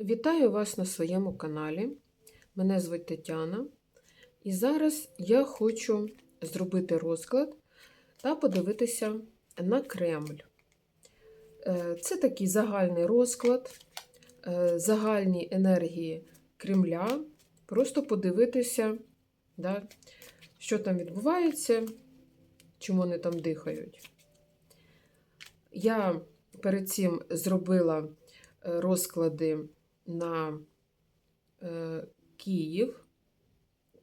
Вітаю вас на своєму каналі. Мене звуть Тетяна. І зараз я хочу зробити розклад та подивитися на Кремль. Е, Це такий загальний розклад, е, загальні енергії Кремля. Просто подивитися, да, що там відбувається, чому вони там дихають. Я перед цим зробила е, розклади на е, Київ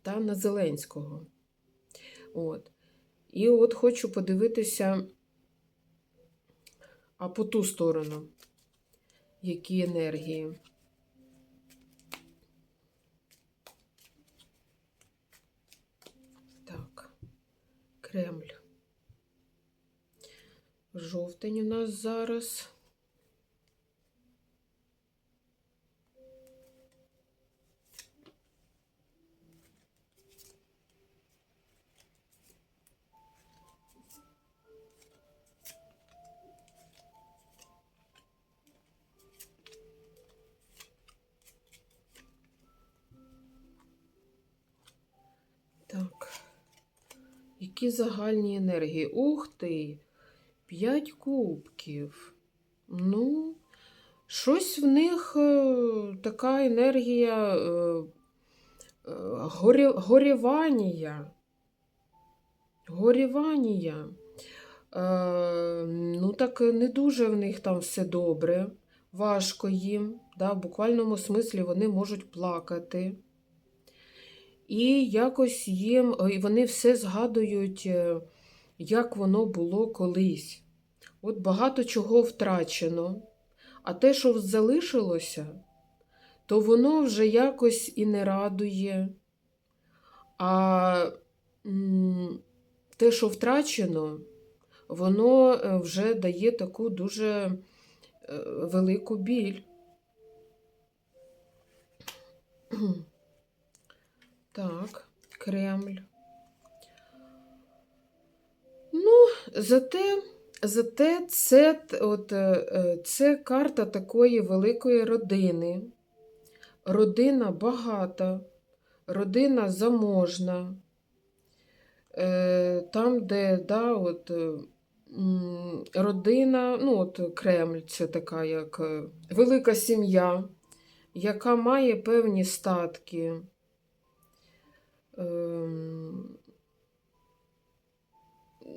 та на Зеленського. От. І от хочу подивитися, а по ту сторону, які енергії. Так, Кремль. Жовтень у нас зараз. Які загальні енергії? Ух ти! П'ять кубків. Ну, щось в них е, така енергія е, е, горі, горівання. Горівання. Ну, так не дуже в них там все добре. Важко їм. Да? В буквальному смислі вони можуть плакати. І якось їм, і вони все згадують, е, як воно було колись. От багато чого втрачено, а те, що залишилося, то воно вже якось і не радує. А те, що втрачено, воно е, вже дає таку дуже е, велику біль. Так, Кремль. Ну, зате, зате це, от, е, е, це карта такої великої родини. Родина багата, родина заможна. Е, Там, де да, от, родина, ну, от Кремль це така як велика сім'я, яка має певні статки. Ем,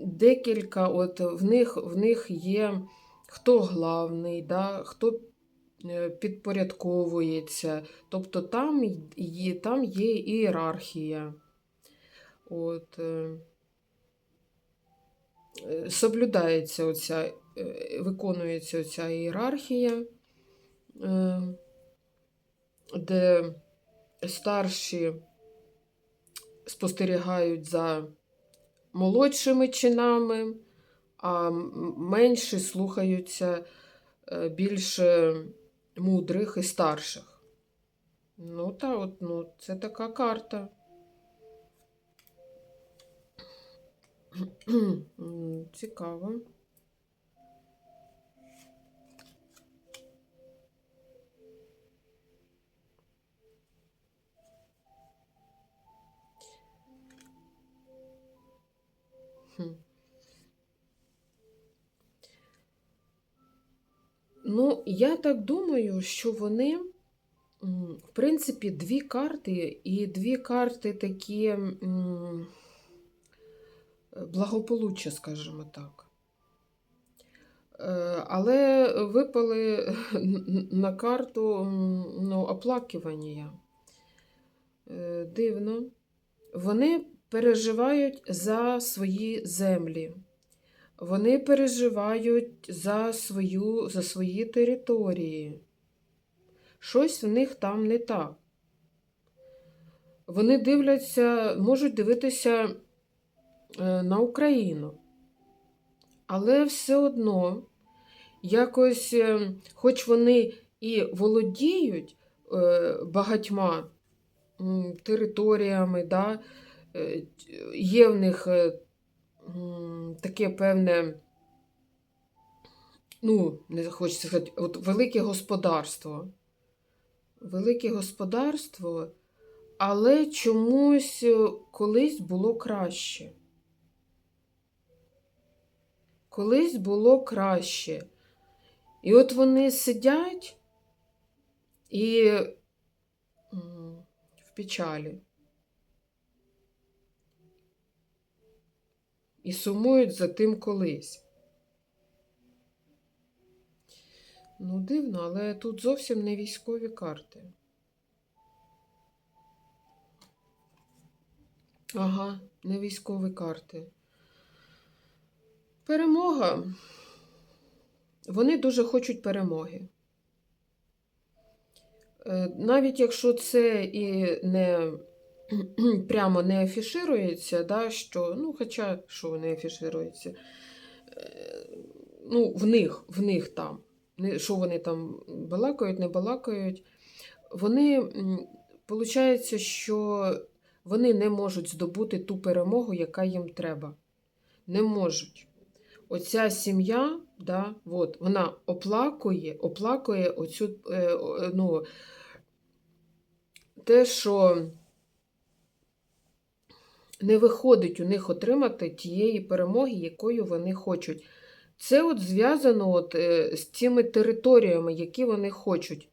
Декілька, от в них, в них є хто главний, да, хто е, підпорядковується. Тобто там є, там є ієрархія. От, е, е, соблюдається оця, виконується оця ієрархія, де старші спостерігають за молодшими чинами, а менші слухаються е, більш мудрих і старших. Ну, та от, ну, це така карта. Цікаво. Ну, я так думаю, що вони, в принципі, дві карти, і дві карти такі благополуччя, скажімо так. Е, Але випали на карту ну, оплакування. Е, Дивно. Вони переживають за свої землі. Вони переживають за, свою, за свої території. Щось в них там не так. Вони дивляться, можуть дивитися е, на Україну. Але все одно, якось, е, хоч вони і володіють е, багатьма територіями, да, є в них таке певне, ну, не хочеться сказати, от велике господарство. велике господарство, але чомусь е, колись було краще. Колись було краще. І от вони сидять і в печалі. І сумують за тим колись. Ну, дивно, але тут зовсім не військові карти. Ага, не військові карти. Перемога. Вони дуже хочуть перемоги. Е, Навіть якщо це і не прямо не афіширується, да, що, ну, хоча що не афіширується, Е, ну, в них, в них там, що вони там балакають, не балакають, вони, виходить, що вони не можуть здобути ту перемогу, яка їм треба. Не можуть. Оця сім'я, да, от, вона оплакує, оплакує оцю, е, ну, те, що не виходить у них отримати тієї перемоги, якою вони хочуть. Це от зв'язано от, е, з цими територіями, які вони хочуть.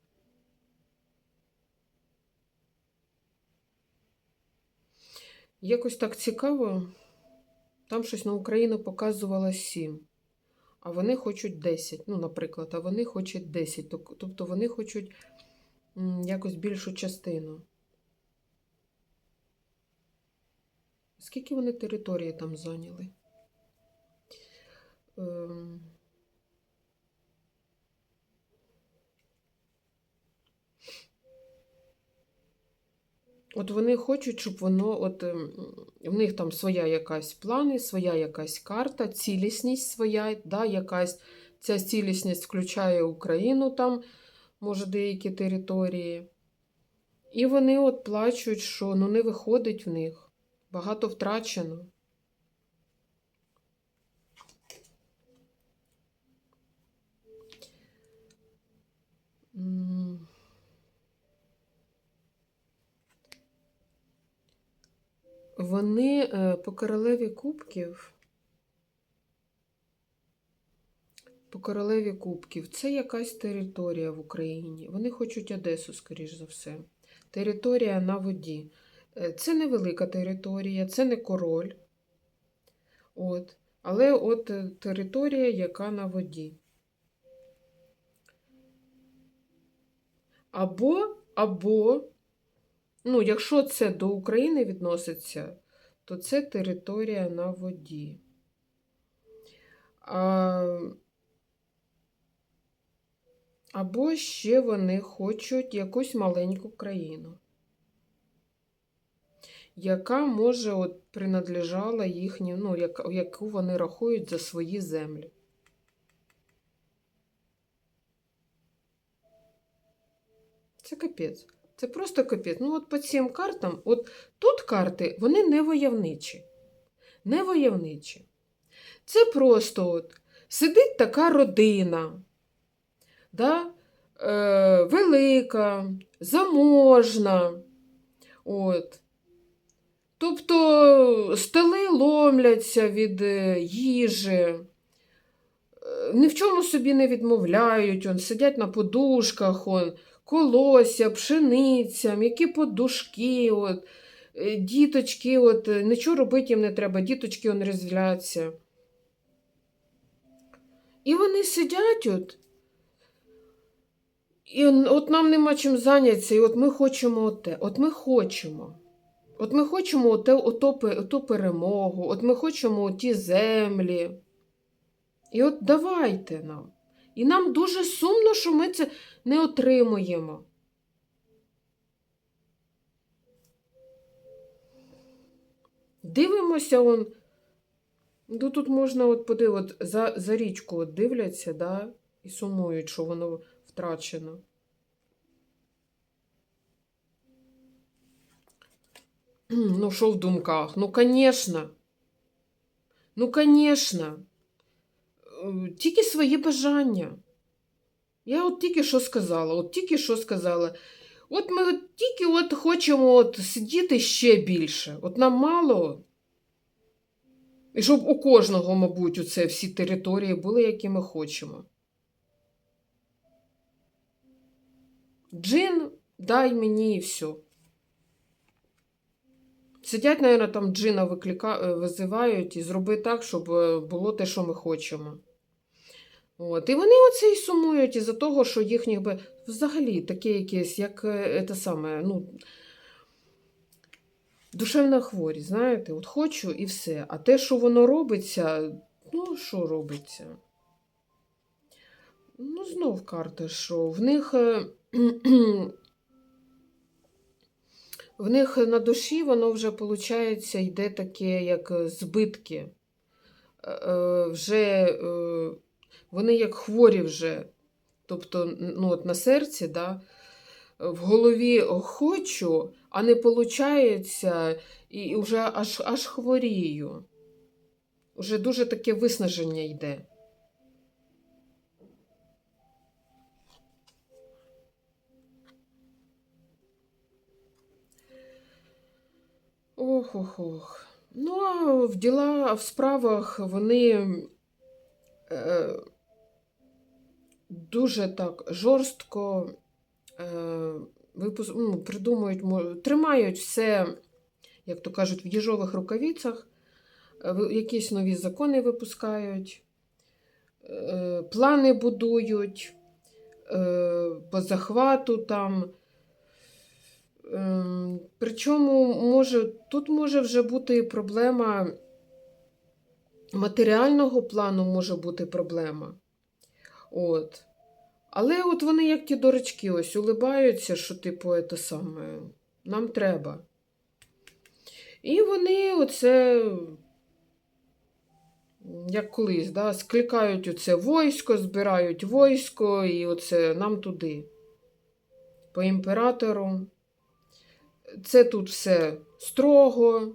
Якось так цікаво. Там щось на Україну показувало 7, а вони хочуть 10. Ну, наприклад, а вони хочуть 10. Тобто вони хочуть якось більшу частину. Скільки вони території там зайняли? Ем, От вони хочуть, щоб воно, от ем, в них там своя якась плани, своя якась карта, цілісність своя, да, якась ця цілісність включає Україну там, може, деякі території. І вони от плачуть, що ну не виходить в них. Багато втрачено. Вони е, по королеві кубків. По королеві кубків це якась територія в Україні. Вони хочуть Одесу, скоріш за все. Територія на воді. Е, Це невелика територія, це не король. От. Але от е, територія, яка на воді. Або, або, ну, якщо це до України відноситься, то це територія на воді. А, або ще вони хочуть якусь маленьку країну, яка може от принадлежала їхнім, ну, яка- яку вони рахують за свої землі. Це капець. Це просто капець. Ну, от по цим картам, от тут карти, вони не войовничі. Не войовничі. Це просто от сидить така родина, да? е, велика, заможна. От. Тобто столи ломляться від е, їжі, е, ні в чому собі не відмовляють, он, сидять на подушках, он, колося, пшениця, м'які подушки, от, е, діточки, от, нічого робити їм не треба, діточки он розвляться. І вони сидять от. І от нам нема чим зайнятися, і от ми хочемо оте, от ми хочемо. От ми хочемо оте, ото, пе- оту перемогу, от ми хочемо ті землі. І от давайте нам. І нам дуже сумно, що ми це не отримуємо. Дивимося, он. Ну, тут можна от подивити, за, за річку от дивляться, да, і сумують, що воно втрачено. Ну, що в думках? Ну, звісно. Ну, звісно. Е, Тільки свої бажання. Я от тільки що сказала, от тільки що сказала. От ми от тільки от хочемо от сидіти ще більше. От нам мало. І щоб у кожного, мабуть, оце всі території були, які ми хочемо. Джин, дай мені і все. Сидять, мабуть, там джина виклика... е, визивають і зроби так, щоб е, було те, що ми хочемо. От. І вони оце і сумують із-за того, що їхніх би взагалі таке якесь, як е, те саме, ну, душевна хворість, знаєте, от хочу і все. А те, що воно робиться, ну, що робиться? Ну, знов карта, що в них. В них на душі воно вже, виходить, йде таке, як е, збитки. Е, е, Вже вони як хворі вже. Тобто, ну, от на серці, да, в голові хочу, а не виходить, і вже аж, аж хворію. Уже дуже таке виснаження йде. Ох, ох, ох. Ну, а в діла, в справах вони е, дуже так жорстко е, випус... ну, придумують, тримають все, як то кажуть, в їжових рукавицях, е, якісь нові закони випускають, е, плани будують е, по захвату там. Ем, Причому може, тут може вже бути проблема матеріального плану може бути проблема. От. Але от вони, як ті дурачки, ось улибаються, що, типу, це саме, нам треба. І вони оце, як колись, да, скликають оце військо, збирають військо, і оце нам туди. По імператору. Це тут все строго.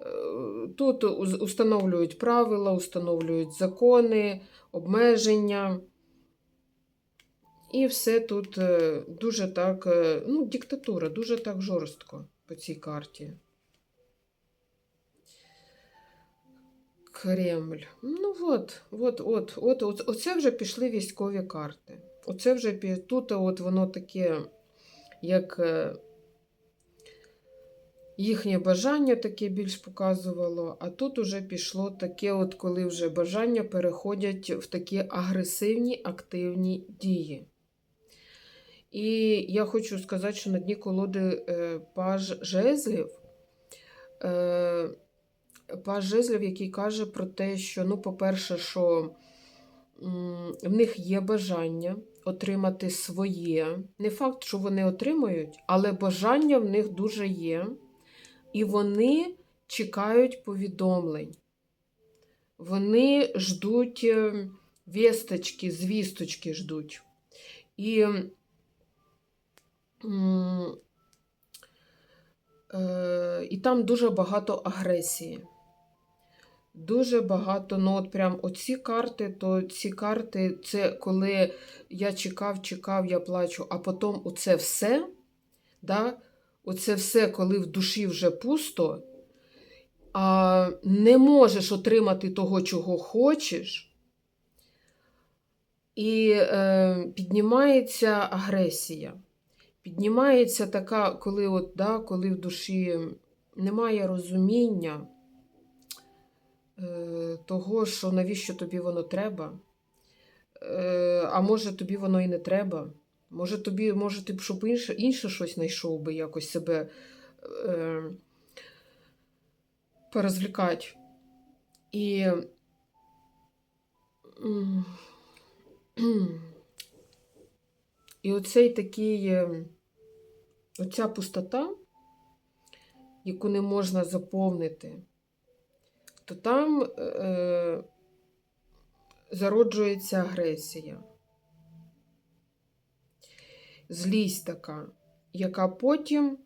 Е, Тут установлюють правила, установлюють закони, обмеження. І все тут е, дуже так, е, ну, диктатура, дуже так жорстко по цій карті. Кремль. Ну от, от, от, от, от, оце вже пішли військові карти. Оце вже тут от воно таке, як їхнє бажання таке більш показувало, а тут уже пішло таке, от коли вже бажання переходять в такі агресивні активні дії. І я хочу сказати, що на дні колоди е, паж жезлів, е, паж жезлів, який каже про те, що, ну, по-перше, що в них є бажання отримати своє. Не факт, що вони отримають, але бажання в них дуже є. І вони чекають повідомлень. Вони ждуть е, вісточки, звісточки ждуть. І, е, і там дуже багато агресії. Дуже багато, ну от прям оці карти, то ці карти, це коли я чекав, чекав, я плачу, а потім оце все, да, оце все, коли в душі вже пусто, а не можеш отримати того, чого хочеш, і е, піднімається агресія. Піднімається така, коли, от, да, коли в душі немає розуміння е, того, що навіщо тобі воно треба. Е, а може тобі воно і не треба. Може, тобі, може, ти б щоб інше, інше щось знайшов би, якось себе е, порозвлікати. І і оцей такий, е, оця пустота, яку не можна заповнити, то там е, зароджується агресія. Злість така, яка потім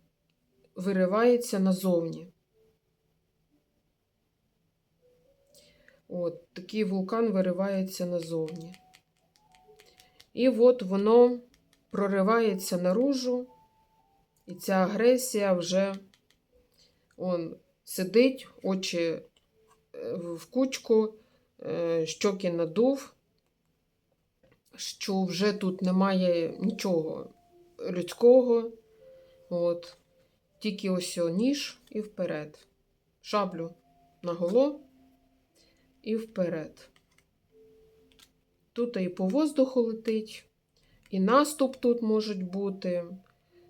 виривається назовні. От, такий вулкан виривається назовні. І от воно проривається наружу І ця агресія вже он сидить, очі е, в кучку, е, щоки надув, що вже тут немає нічого людського. От. Тільки ось ніж і вперед. Шаблю наголо і вперед. Тут і по воздуху летить, і наступ тут може бути.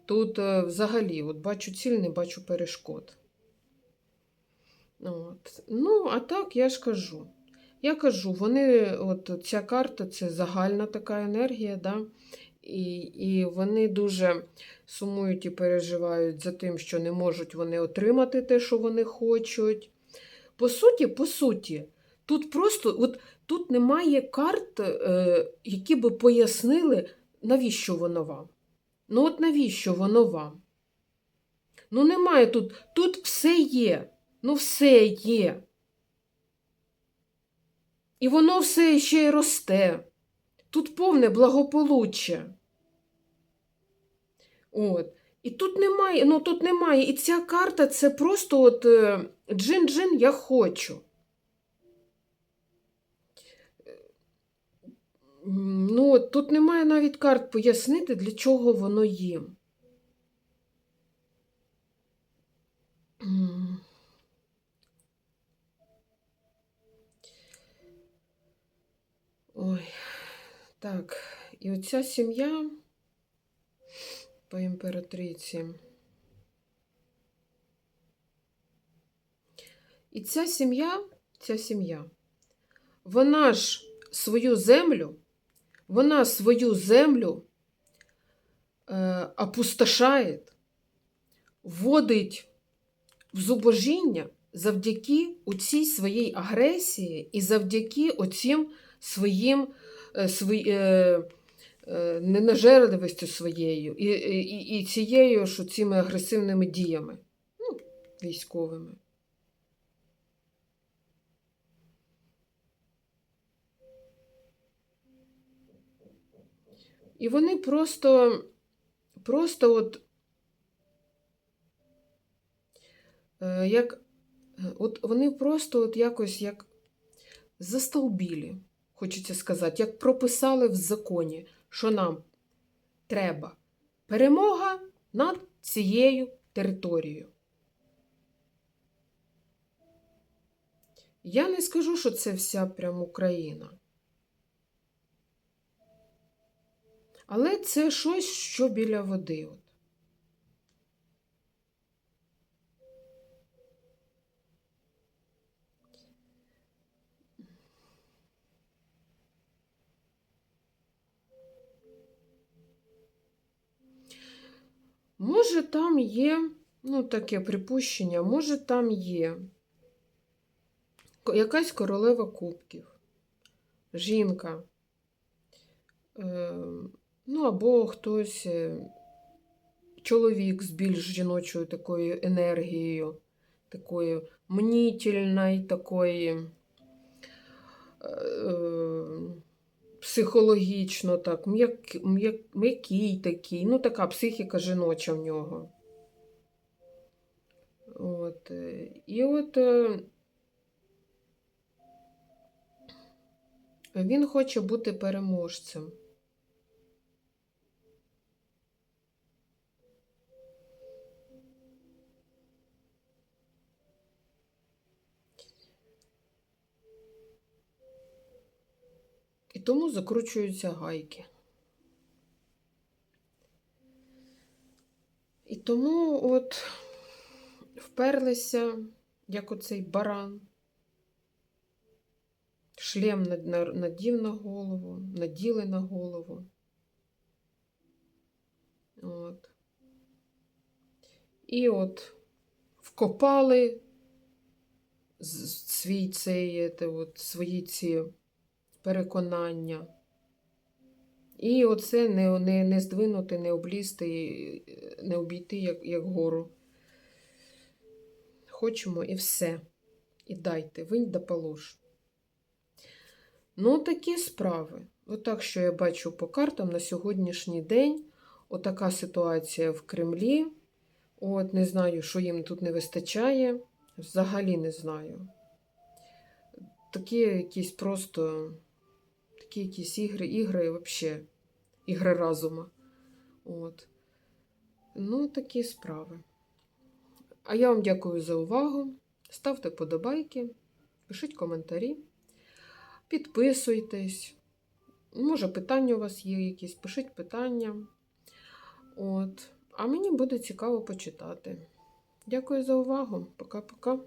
Тут е, взагалі, от бачу ціль, не бачу перешкод. От. Ну, а так, я ж кажу. Я кажу, вони, от ця карта це загальна така енергія, да? і, і вони дуже сумують і переживають за тим, що не можуть вони отримати те, що вони хочуть. По суті, по суті, тут просто от, тут немає карт, е, які би пояснили, навіщо воно вам. Ну, от навіщо воно вам? Ну, немає тут. Тут все є. Ну, все є. І воно все ще й росте. Тут повне благополуччя. От. І тут немає, ну тут немає. І ця карта це просто от е, джин-джин я хочу. Ну, от тут немає навіть карт пояснити, для чого воно їм. Ой, так, і оця сім'я по імператриці. І ця сім'я, ця сім'я, вона ж свою землю, вона свою землю е, опустошає, вводить в зубожіння завдяки цій своїй агресії і завдяки оцім своїм е, свої, е, е, ненажерливістю своєю і, і, і цією ж цими агресивними діями ну, військовими. І вони просто, просто от, як, от вони просто от якось як застолбілі, хочеться сказати, як прописали в законі, що нам треба перемога над цією територією. Я не скажу, що це вся прям Україна. Але це щось, що біля води. От. Може, там є, ну, таке припущення, може, там є якась королева кубків, жінка. Е, Ну, або хтось, е, чоловік з більш жіночою такою енергією, такою мнітільною, такої психологічно, так, м'як- м'як- м'який такий, ну, така психіка жіноча в нього. От. е, І от е, він хоче бути переможцем. Тому закручуються гайки. І тому от вперлися, як оцей баран. Шлем надів на голову, наділи на голову. От. І от вкопали свій цей, те, от, свої ці переконання. І оце не, не, не здвинути, не облізти, не обійти, як, як гору. Хочемо і все. І дайте, винь да полож. Ну, такі справи. Отак, що я бачу по картам на сьогоднішній день. Отака ситуація в Кремлі. От, не знаю, що їм тут не вистачає. Взагалі не знаю. Такі якісь просто такі якісь ігри, ігри взагалі, ігри разума. От. Ну, такі справи. А я вам дякую за увагу. Ставте подобайки, пишіть коментарі, підписуйтесь. Може, питання у вас є якісь, пишіть питання. От. А мені буде цікаво почитати. Дякую за увагу. Пока-пока.